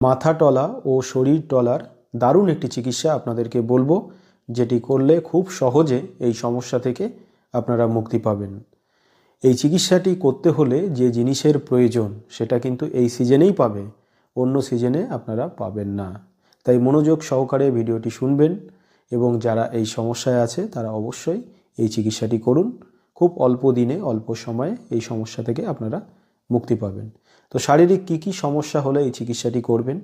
মাথা টলা ও শরীর টলার দারুণ একটি চিকিৎসা আপনাদেরকে বলব, যেটি করলে খুব সহজে এই সমস্যা থেকে আপনারা মুক্তি পাবেন। এই চিকিৎসাটি করতে হলে যে জিনিসের প্রয়োজন, সেটা কিন্তু এই সিজনেই পাবে, অন্য সিজনে আপনারা পাবেন না। তাই মনোযোগ সহকারে ভিডিওটি শুনবেন এবং যারা এই সমস্যায় আছে, তারা অবশ্যই এই চিকিৎসাটি করুন। খুব অল্প দিনে, অল্প সময়ে এই সমস্যা থেকে আপনারা মুক্তি পাবেন। তো শারীরিক কী কী সমস্যা হলে এই চিকিৎসাটি করবেন?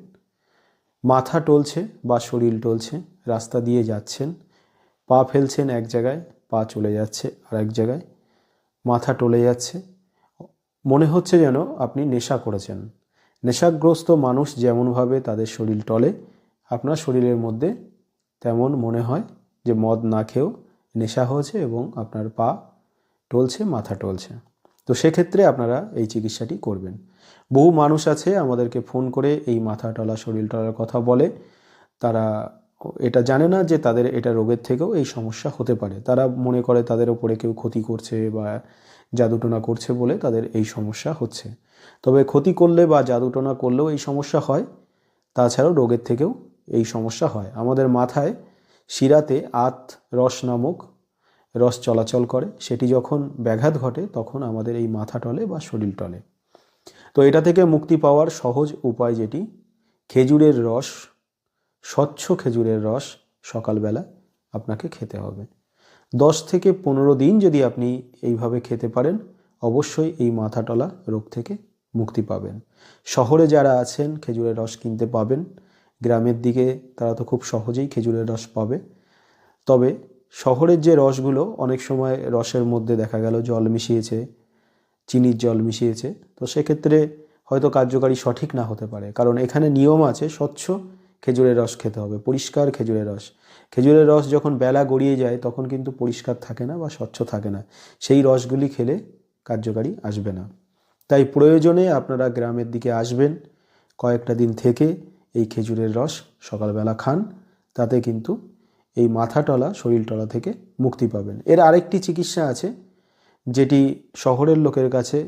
মাথা টলছে বা শরীর টলছে, রাস্তা দিয়ে যাচ্ছেন, পা ফেলছেন এক জায়গায়, পা চলে যাচ্ছে আর এক জায়গায়, মাথা টলে যাচ্ছে, মনে হচ্ছে যেন আপনি নেশা করেছেন। নেশাগ্রস্ত মানুষ যেমনভাবে তাদের শরীর টলে, আপনার শরীরের মধ্যে তেমন মনে হয় যে মদ না খেয়েও নেশা হয়েছে এবং আপনার পা টলছে, মাথা টলছে। তো সেক্ষেত্রে আপনারা এই চিকিৎসাটি করবেন। বহু মানুষ আছে আমাদেরকে ফোন করে এই মাথা টলা, শরীর টলার কথা বলে। তারা এটা জানে না যে তাদের এটা রোগের থেকেও এই সমস্যা হতে পারে। তারা মনে করে তাদের ওপরে কেউ ক্ষতি করছে বা জাদুটোনা করছে বলে তাদের এই সমস্যা হচ্ছে। তবে ক্ষতি করলে বা জাদুটোনা করলেও এই সমস্যা হয়। তাছাড়াও রোগের থেকেও এই সমস্যা হয়। আমাদের মাথায় শিরাতে আত রস নামক রস চলাচল করে, সেটি যখন ব্যাঘাত ঘটে, তখন আমাদের এই মাথা টলে বা শরীর টলে। তো এটা থেকে মুক্তি পাওয়ার সহজ উপায় যেটি, খেজুরের রস, স্বচ্ছ খেজুরের রস সকালবেলা আপনাকে খেতে হবে। দশ থেকে পনেরো দিন যদি আপনি এইভাবে খেতে পারেন, অবশ্যই এই মাথাটলা রোগ থেকে মুক্তি পাবেন। শহরে যারা আছেন, খেজুরের রস কিনতে পাবেন। গ্রামের দিকে তারা তো খুব সহজেই খেজুরের রস পাবে। তবে শহরের যে রসগুলো, অনেক সময় রসের মধ্যে দেখা গেল জল মিশিয়েছে, চিনির জল মিশিয়েছে, তো সেক্ষেত্রে হয়তো কার্যকারী সঠিক না হতে পারে। কারণ এখানে নিয়ম আছে, স্বচ্ছ খেজুরের রস খেতে হবে, পরিষ্কার খেজুরের রস। খেজুরের রস যখন বেলা গড়িয়ে যায়, তখন কিন্তু পরিষ্কার থাকে না বা স্বচ্ছ থাকে না। সেই রসগুলি খেলে কার্যকারী আসবে না। তাই প্রয়োজনে আপনারা গ্রামের দিকে আসবেন, কয়েকটা দিন থেকে এই খেজুরের রস সকালবেলা খান, তাতে কিন্তু এই মাথাটলা, শরীরটলা থেকে মুক্তি পাবেন। এর আরেকটি চিকিৎসা আছে, যেটি শহরের লোকের কাছে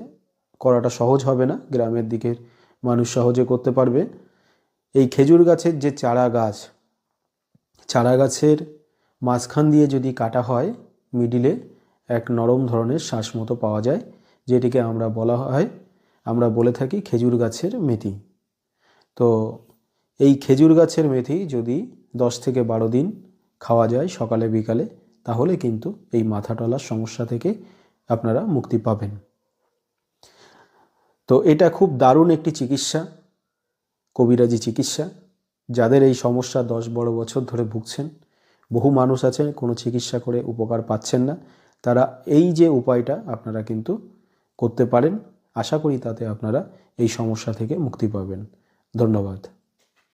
করাটা সহজ হবে না, গ্রামের দিকের মানুষ সহজে করতে পারবে। এই খেজুর গাছের যে চারা গাছ, চারা গাছের মাঝখান দিয়ে যদি কাটা হয়, মিডিলে এক নরম ধরনের শ্বাস মতো পাওয়া যায়, যেটিকে আমরা বলা হয়, আমরা বলে থাকি খেজুর গাছের মেথি। তো এই খেজুর গাছের মেথি যদি দশ থেকে বারো দিন খাওয়া যায় সকালে, বিকালে, তাহলে কিন্তু এই মাথা টলার সমস্যা থেকে আপনারা মুক্তি পাবেন। তো এটা খুব দারুণ একটি চিকিৎসা, কবিরাজি চিকিৎসা। যাদের এই সমস্যা দশ বড় বছর ধরে ভুগছেন, বহু মানুষ আছেন, কোনো চিকিৎসা করে উপকার পাচ্ছেন না। তারা এই যে উপায়টা আপনারা কিন্তু করতে পারেন, আশা করি তাতে আপনারা এই সমস্যা থেকে মুক্তি পাবেন। ধন্যবাদ।